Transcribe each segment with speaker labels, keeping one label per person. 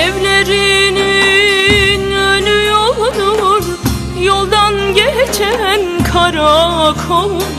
Speaker 1: Evlerinin önü yoldur. Yoldan geçen karakoldur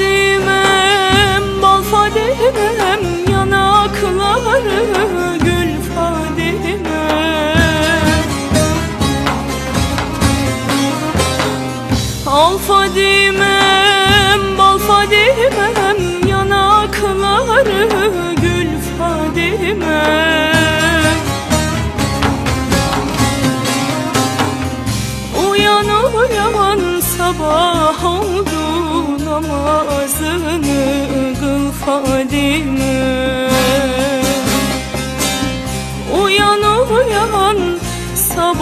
Speaker 1: Al Fadimem,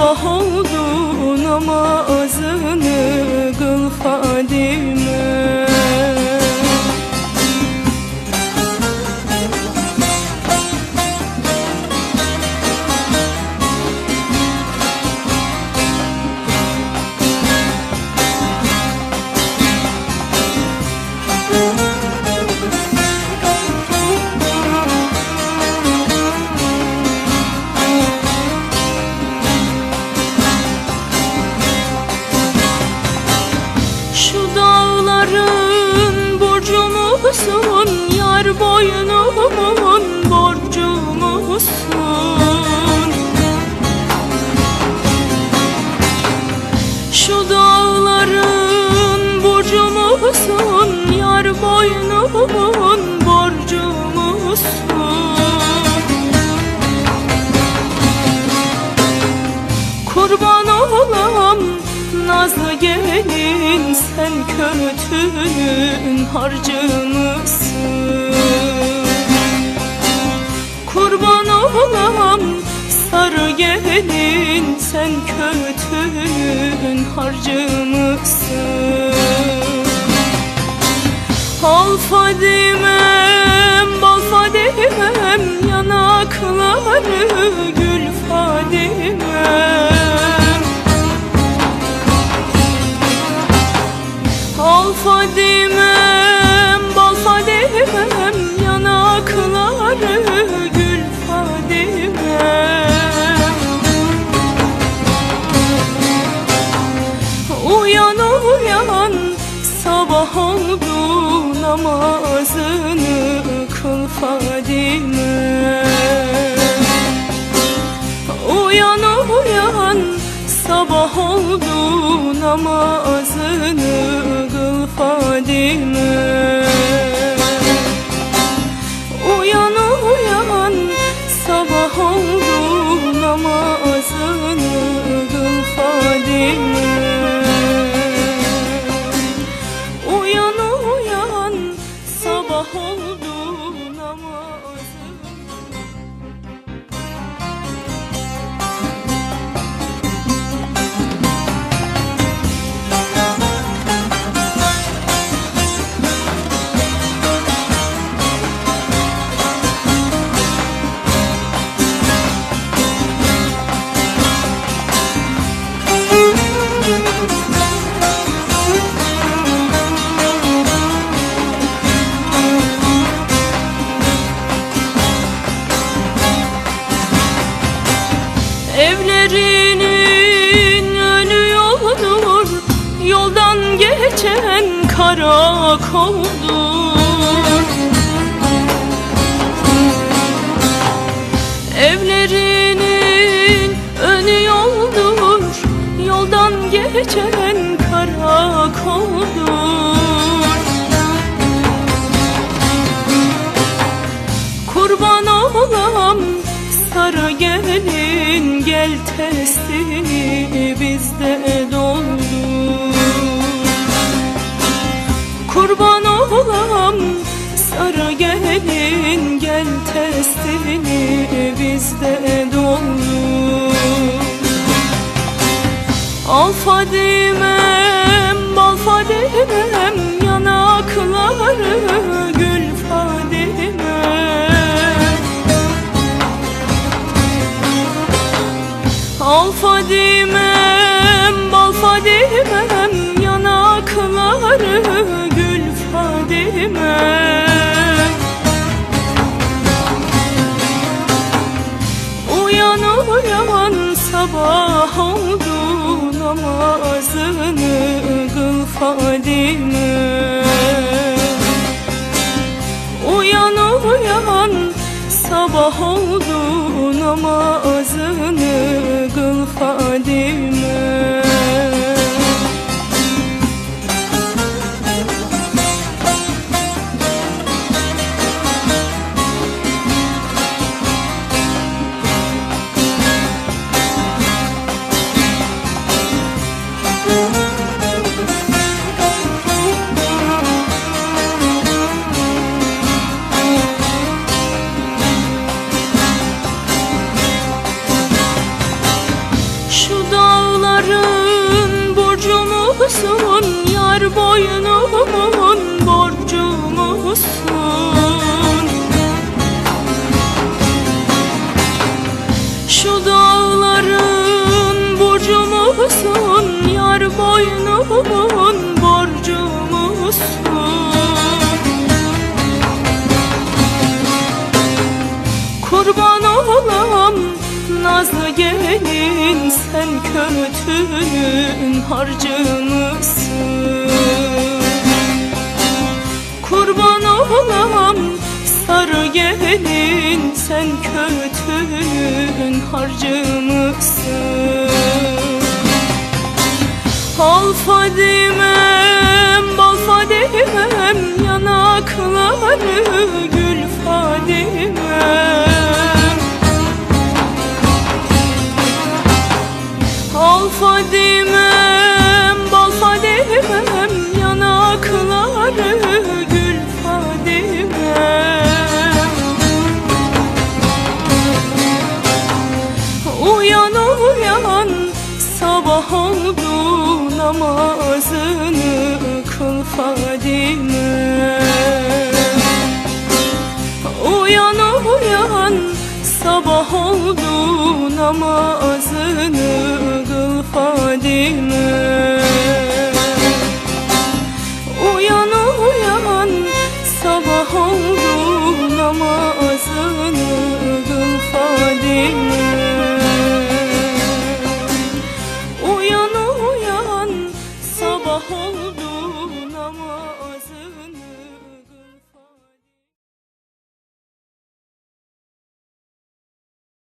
Speaker 1: sabah oldu namazını kıl Fadime boynumun borcumuzsun Şu dağların burcumuzsun Yar boynumun borcumuzsun Kurban olam nazlı gelin Sen kötünün harcı mısın? Kurban olam sarı gelin Sen kötünün harcı mısın? Al Fadimem, kıl geçen karakoldur Evlerinin önü yoldur Yoldan geçen halini bizde dondu Alfa demem, balfa demem yanaklarım namazını kıl Fadime. Uyan uyan sabah oldu namazını kıl Fadime dağların borcu musun Yar boynumun borcu kötünün harcı mısın? Kurban olam sarı gelin sen kötünün harcı mısın? Al Fadimem, sabah oldu namazını kıl Fadime